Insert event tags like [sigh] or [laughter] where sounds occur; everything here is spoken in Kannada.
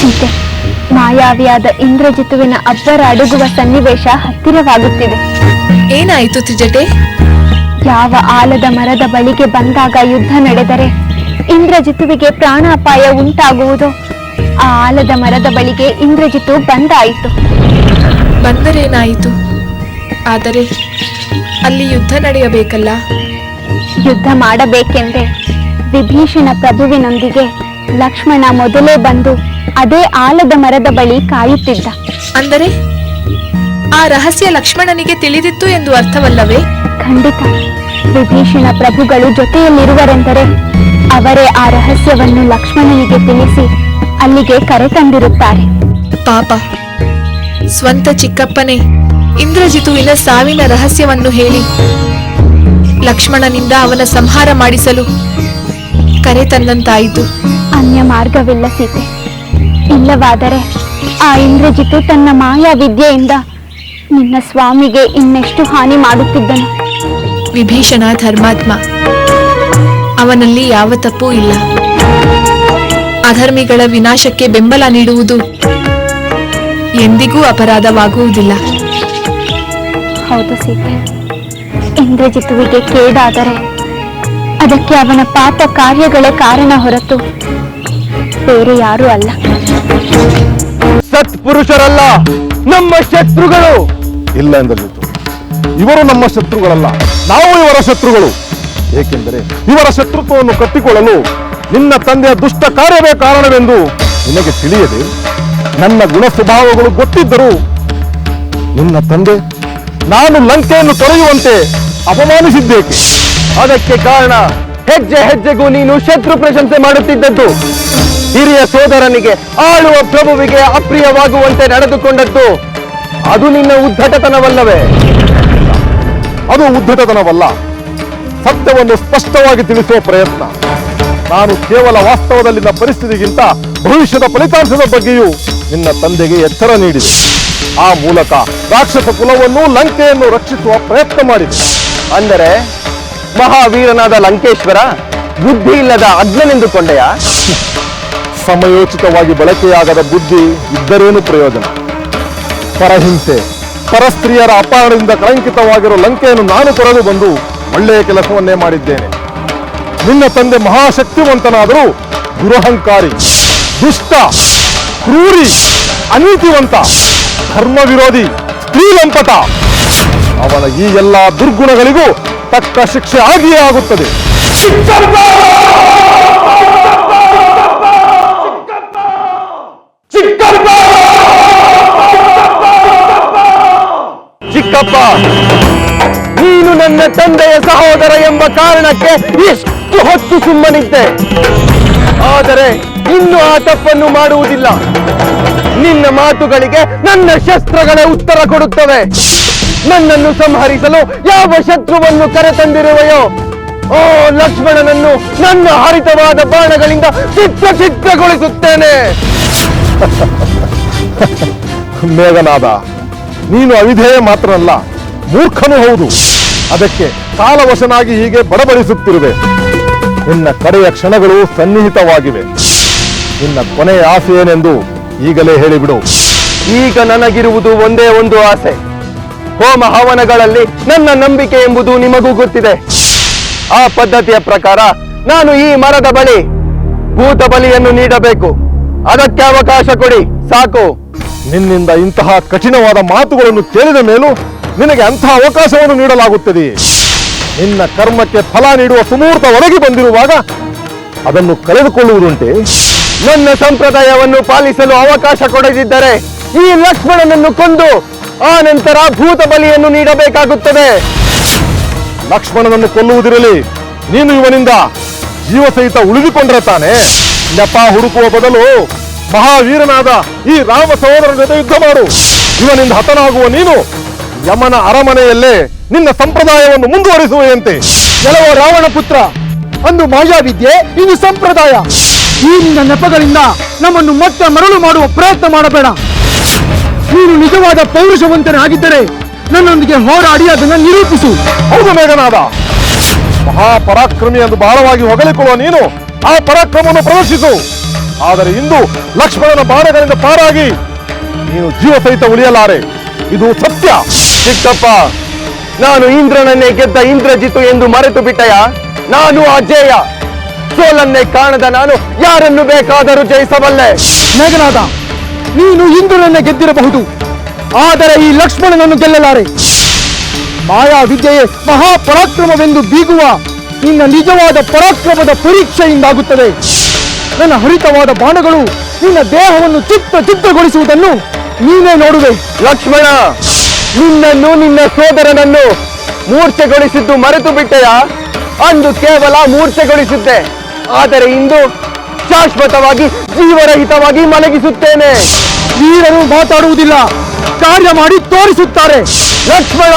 ಸೀತೆ. ಮಾಯಾವಿಯಾದ ಇಂದ್ರಜಿತುವಿನ ಅಬ್ಬರ ಅಡುಗುವ ಸನ್ನಿವೇಶ ಹತ್ತಿರವಾಗುತ್ತಿದೆ. ಏನಾಯಿತು ತ್ರಿಜಟೆ ಯಾವ ಆಲದ ಮರದ ಬಳಿಗೆ ಬಂದಾಗ ಯುದ್ಧ ನಡೆದರೆ ಇಂದ್ರಜಿತುವಿಗೆ ಪ್ರಾಣಾಪಾಯ ಉಂಟಾಗುವುದು. ಆ ಆಲದ ಮರದ ಬಳಿಗೆ ಇಂದ್ರಜಿತು ಬಂದಾಯಿತು. ಬಂದರೇನಾಯಿತು? ಆದರೆ ಅಲ್ಲಿ ಯುದ್ಧ ನಡೆಯಬೇಕಲ್ಲ? ಯುದ್ಧ ಮಾಡಬೇಕೆಂದೇ ವಿಭೀಷಣ ಪ್ರಭುವಿನೊಂದಿಗೆ ಲಕ್ಷ್ಮಣ ಮೊದಲೇ ಬಂದು ಅದೇ ಆಲದ ಮರದ ಬಳಿ ಕಾಯುತ್ತಿದ್ದ. ಅಂದರೆ ಆ ರಹಸ್ಯ ಲಕ್ಷ್ಮಣನಿಗೆ ತಿಳಿದಿತ್ತು ಎಂದು ಅರ್ಥವಲ್ಲವೇ? ಖಂಡಿತ. ವಿಭೀಷಣ ಪ್ರಭುಗಳು ಜೊತೆಯಲ್ಲಿರುವರೆಂದರೆ ಅವರೇ ಆ ರಹಸ್ಯವನ್ನು ಲಕ್ಷ್ಮಣನಿಗೆ ತಿಳಿಸಿ ಅಲ್ಲಿಗೆ ಕರೆತಂದಿರುತ್ತಾರೆ ಪಾಪ. ಸ್ವಂತ ಚಿಕ್ಕಪ್ಪನೇ ಇಂದ್ರಜಿತುವಿನ ಸಾವಿನ ರಹಸ್ಯವನ್ನು ಹೇಳಿ ಲಕ್ಷ್ಮಣನಿಂದ ಅವನ ಸಂಹಾರ ಮಾಡಿಸಲು ಕರೆ ತಂದಂತಾಯಿತು. ಅನ್ಯ ಮಾರ್ಗವಿಲ್ಲ ಸೀತೆ ಇಲ್ಲವಾದರೆ ಆ ಇಂದ್ರಜಿತು ತನ್ನ ಮಾಯಾ ವಿದ್ಯೆಯಿಂದ ನಿನ್ನ ಸ್ವಾಮಿಗೆ ಇನ್ನೆಷ್ಟು ಹಾನಿ ಮಾಡುತ್ತಿದ್ದನು. ವಿಭೀಷಣ ಧರ್ಮಾತ್ಮ ಅವನಲ್ಲಿ ಯಾವ ತಪ್ಪೂ ಇಲ್ಲ. ಅಧರ್ಮಿಗಳ ವಿನಾಶಕ್ಕೆ ಬೆಂಬಲ ನೀಡುವುದು ಎಂದಿಗೂ ಅಪರಾಧವಾಗುವುದಿಲ್ಲ. ಹೌದು ಸೀತೆ. ಇಂದ್ರಜಿತುವಿಗೆ ಕೇಡಾದರೆ ಅದಕ್ಕೆ ಅವನ ಪಾಪ ಕಾರ್ಯಗಳೇ ಕಾರಣ ಹೊರತು ಬೇರೆ ಯಾರು ಅಲ್ಲ. ಸತ್ಪುರುಷರಲ್ಲ ನಮ್ಮ ಶತ್ರುಗಳು. ಇಲ್ಲ ಎಂದಲ್ಲಿತು ಇವರು ನಮ್ಮ ಶತ್ರುಗಳಲ್ಲ ನಾವು ಇವರ ಶತ್ರುಗಳು. ಏಕೆಂದರೆ ಇವರ ಶತ್ರುತ್ವವನ್ನು ಕಟ್ಟಿಕೊಳ್ಳಲು ನಿನ್ನ ತಂದೆಯ ದುಷ್ಟ ಕಾರ್ಯವೇ ಕಾರಣವೆಂದು ನಿನಗೆ ತಿಳಿಯದೆ ನನ್ನ ಗುಣ ಸ್ವಭಾವಗಳು ಗೊತ್ತಿದ್ದರೂ ನಿನ್ನ ತಂದೆ ನಾನು ಲಂಕೆಯನ್ನು ತೊರೆಯುವಂತೆ ಅಪಮಾನಿಸಿದ್ದೇಕೆ? ಅದಕ್ಕೆ ಕಾರಣ ಹೆಜ್ಜೆ ಹೆಜ್ಜೆಗೂ ನೀನು ಶತ್ರು ಪ್ರಶಂಸೆ ಮಾಡುತ್ತಿದ್ದದ್ದು. ಹಿರಿಯ ಸೋದರನಿಗೆ ಆಳುವ ಪ್ರಭುವಿಗೆ ಅಪ್ರಿಯವಾಗುವಂತೆ ನಡೆದುಕೊಂಡದ್ದು. ಅದು ನಿನ್ನ ಉದ್ಧಟತನವಲ್ಲವೇ? ಅದು ಉದ್ಧಟತನವಲ್ಲ. ಸತ್ಯವನ್ನು ಸ್ಪಷ್ಟವಾಗಿ ತಿಳಿಸುವ ಪ್ರಯತ್ನ. ನಾನು ಕೇವಲ ವಾಸ್ತವದಲ್ಲಿನ ಪರಿಸ್ಥಿತಿಗಿಂತ ಭವಿಷ್ಯದ ಫಲಿತಾಂಶದ ಬಗ್ಗೆಯೂ ನಿನ್ನ ತಂದೆಗೆ ಎಚ್ಚರ ನೀಡಿದೆ. ಆ ಮೂಲಕ ರಾಕ್ಷಸ ಕುಲವನ್ನು ಲಂಕೆಯನ್ನು ರಕ್ಷಿಸುವ ಪ್ರಯತ್ನ ಮಾಡಿದೆ. ಅಂದರೆ? ಮಹಾವೀರನಾದ ಲಂಕೇಶ್ವರ ಬುದ್ಧಿ ಇಲ್ಲದ ಅಗ್ನನೆಂದುಕೊಂಡೆಯ ಸಮಯೋಚಿತವಾಗಿ ಬಳಕೆಯಾಗದ ಬುದ್ಧಿ ಇದ್ದರೇನು ಪ್ರಯೋಜನ? ಪರಹಿಂಸೆ. ಪರಸ್ತ್ರೀಯರ ಅಪಹರಣದಿಂದ ಕಳಂಕಿತವಾಗಿರೋ ಲಂಕೆಯನ್ನು ನಾನು ತೊರೆದು ಬಂದು ಒಳ್ಳೆಯ ಕೆಲಸವನ್ನೇ ಮಾಡಿದ್ದೇನೆ. ನಿನ್ನ ತಂದೆ ಮಹಾಶಕ್ತಿವಂತನಾದರೂ ದುರಹಂಕಾರಿ, ದುಷ್ಟ, ಕ್ರೂರಿ, ಅನೀತಿವಂತ ಧರ್ಮ ವಿರೋಧಿ ಸ್ತ್ರೀಲಂಪಟ. ಅವನ ಈ ಎಲ್ಲ ದುರ್ಗುಣಗಳಿಗೂ ತಕ್ಕ ಶಿಕ್ಷೆ ಆಗಿಯೇ ಆಗುತ್ತದೆ. ಚಿಕ್ಕಪ್ಪ, ನೀನು ನನ್ನ ತಂದೆಯ ಸಹೋದರ ಎಂಬ ಕಾರಣಕ್ಕೆ ಎಷ್ಟು ಹೊತ್ತು ಸುಮ್ಮನಿದ್ದೆ. ಆದರೆ ಇನ್ನು ಆ ತಪ್ಪನ್ನು ಮಾಡುವುದಿಲ್ಲ. ನಿನ್ನ ಮಾತುಗಳಿಗೆ ನನ್ನ ಶಸ್ತ್ರಗಳೇ ಉತ್ತರ ಕೊಡುತ್ತವೆ. ನನ್ನನ್ನು ಸಂಹರಿಸಲು ಯಾವ ಶತ್ರುವನ್ನು ಕರೆತಂದಿರುವೆಯೋ, ಓ ಲಕ್ಷ್ಮಣನನ್ನು ನನ್ನ ಹರಿತವಾದ ಬಾಣಗಳಿಂದ ಚಿತ್ರ ಚಿತ್ರಗೊಳಿಸುತ್ತೇನೆ [laughs] ಮೇಘನಾದ, ನೀನು ಅವಿಧೇಯ ಮಾತ್ರ ಅಲ್ಲ ಮೂರ್ಖನೂ ಹೌದು. ಅದಕ್ಕೆ ಕಾಲವಶನಾಗಿ ಹೀಗೆ ಬಡಬಡಿಸುತ್ತಿರುವೆ ನಿನ್ನ ಕಡೆಯ ಕ್ಷಣಗಳು ಸನ್ನಿಹಿತವಾಗಿವೆ. ನಿನ್ನ ಕೊನೆಯ ಆಸೆ ಏನೆಂದು ಈಗಲೇ ಹೇಳಿಬಿಡು. ಈಗ ನನಗಿರುವುದು ಒಂದೇ ಒಂದು ಆಸೆ. ಹೋಮ ಹವನಗಳಲ್ಲಿ ನನ್ನ ನಂಬಿಕೆ ಎಂಬುದು ನಿಮಗೂ ಗೊತ್ತಿದೆ. ಆ ಪದ್ಧತಿಯ ಪ್ರಕಾರ ನಾನು ಈ ಮರದ ಬಳಿ ಭೂತ ಬಲಿಯನ್ನು ನೀಡಬೇಕು. ಅದಕ್ಕೆ ಅವಕಾಶ ಕೊಡಿ, ಸಾಕು. ನಿನ್ನಿಂದ ಇಂತಹ ಕಠಿಣವಾದ ಮಾತುಗಳನ್ನು ಕೇಳಿದ ಮೇಲೂ ನಿನಗೆ ಅಂತಹ ಅವಕಾಶವನ್ನು ನೀಡಲಾಗುತ್ತದೆ. ನಿನ್ನ ಕರ್ಮಕ್ಕೆ ಫಲ ನೀಡುವ ಸುಮೂರ್ತ ಒದಗಿ ಬಂದಿರುವಾಗ ಅದನ್ನು ಕಳೆದುಕೊಳ್ಳುವುದುಂಟೆ? ನನ್ನ ಸಂಪ್ರದಾಯವನ್ನು ಪಾಲಿಸಲು ಅವಕಾಶ ಕೊಡದಿದ್ದರೆ ಈ ಲಕ್ಷ್ಮಣನನ್ನು ಕೊಂದು ಆ ನಂತರ ಭೂತ ಬಲಿಯನ್ನು ನೀಡಬೇಕಾಗುತ್ತದೆ. ಲಕ್ಷ್ಮಣನನ್ನು ಕೊಲ್ಲುವುದಿರಲಿ. ನೀನು ಇವನಿಂದ ಜೀವ ಸಹಿತ ಉಳಿದುಕೊಂಡ್ರೆ ತಾನೆ. ನೆಪ ಹುಡುಕುವ ಬದಲು ಮಹಾವೀರನಾದ ಈ ರಾಮ ಸಹೋದರನ ಜೊತೆ ಯುದ್ಧ ಮಾಡು. ಇವನಿಂದ ಹತನಾಗುವ ನೀನು ಯಮನ ಅರಮನೆಯಲ್ಲೇ ನಿನ್ನ ಸಂಪ್ರದಾಯವನ್ನು ಮುಂದುವರಿಸುವೆಯಂತೆ. ಕೆಲವು ರಾವಣ ಪುತ್ರ ಅಂದು ಮಾಯಾವಿದ್ಯೆ ಇದು ಸಂಪ್ರದಾಯ. ಈ ನಿನ್ನ ನೆಪಗಳಿಂದ ನಮ್ಮನ್ನು ಮತ್ತೆ ಮರಳು ಮಾಡುವ ಪ್ರಯತ್ನ ಮಾಡಬೇಡ. ನೀನು ನಿಜವಾದ ಪೌರುಷವಂತನಾಗಿದ್ದರೆ ನನ್ನೊಂದಿಗೆ ಹೋರಾಡಿ ಅದನ್ನು ನಿರೂಪಿಸು. ಹೌದು ಮೇಘನಾದ. ಮಹಾಪರಾಕ್ರಮಿ ಎಂದು ಬಹಳವಾಗಿ ಹೊಗಳಿಕೊಳ್ಳುವ ನೀನು ಆ ಪರಾಕ್ರಮವನ್ನು ಪ್ರದರ್ಶಿಸು. ಆದರೆ ಇಂದು ಲಕ್ಷ್ಮಣನ ಬಾಣಗಳಿಂದ ಪಾರಾಗಿ ನೀನು ಜೀವ ಸಹಿತ ಉಳಿಯಲಾರೆ. ಇದು ಸತ್ಯ. ಚಿಕ್ಕಪ್ಪ ನಾನು ಇಂದ್ರನನ್ನೇ ಗೆದ್ದ ಇಂದ್ರಜಿತು ಎಂದು ಮರೆತು ಬಿಟ್ಟಯ ನಾನು ಅಜೇಯ ಸೋಲನ್ನೇ ಕಾಣದ ನಾನು ಯಾರನ್ನು ಬೇಕಾದರೂ ಜಯಿಸಬಲ್ಲೆ? ಮೇಘನಾದ ನೀನು ಇಂದ್ರನನ್ನ ಗೆದ್ದಿರಬಹುದು. ಆದರೆ ಈ ಲಕ್ಷ್ಮಣನನ್ನು ಗೆಲ್ಲಲಾರೆ. ಮಾಯಾ ವಿದ್ಯೆಯೇ ಮಹಾಪರಾಕ್ರಮವೆಂದು ಬೀಗುವ ನಿನ್ನ ನಿಜವಾದ ಪರಾಕ್ರಮದ ಪರೀಕ್ಷೆಯಿಂದಾಗುತ್ತದೆ. ನನ್ನ ಹರಿತವಾದ ಬಾಣಗಳು ನಿನ್ನ ದೇಹವನ್ನು ಚಿತ್ತ ಚಿತ್ತಗೊಳಿಸುವುದನ್ನು ನೀನೇ ನೋಡುವೆ. ಲಕ್ಷ್ಮಣ ನಿನ್ನನ್ನು ನಿನ್ನ ಸೋದರನನ್ನು ಮೂರ್ಛೆಗೊಳಿಸಿದ್ದು ಮರೆತು ಬಿಟ್ಟೆಯ ಅಂದು ಕೇವಲ ಮೂರ್ಛೆಗೊಳಿಸಿದ್ದೆ. ಆದರೆ ಇಂದು ಶಾಶ್ವತವಾಗಿ ಜೀವರಹಿತವಾಗಿ ಮಲಗಿಸುತ್ತೇನೆ. ವೀರರು ಮಾತಾಡುವುದಿಲ್ಲ ಕಾರ್ಯ ಮಾಡಿ ತೋರಿಸುತ್ತಾರೆ. ಲಕ್ಷ್ಮಣ!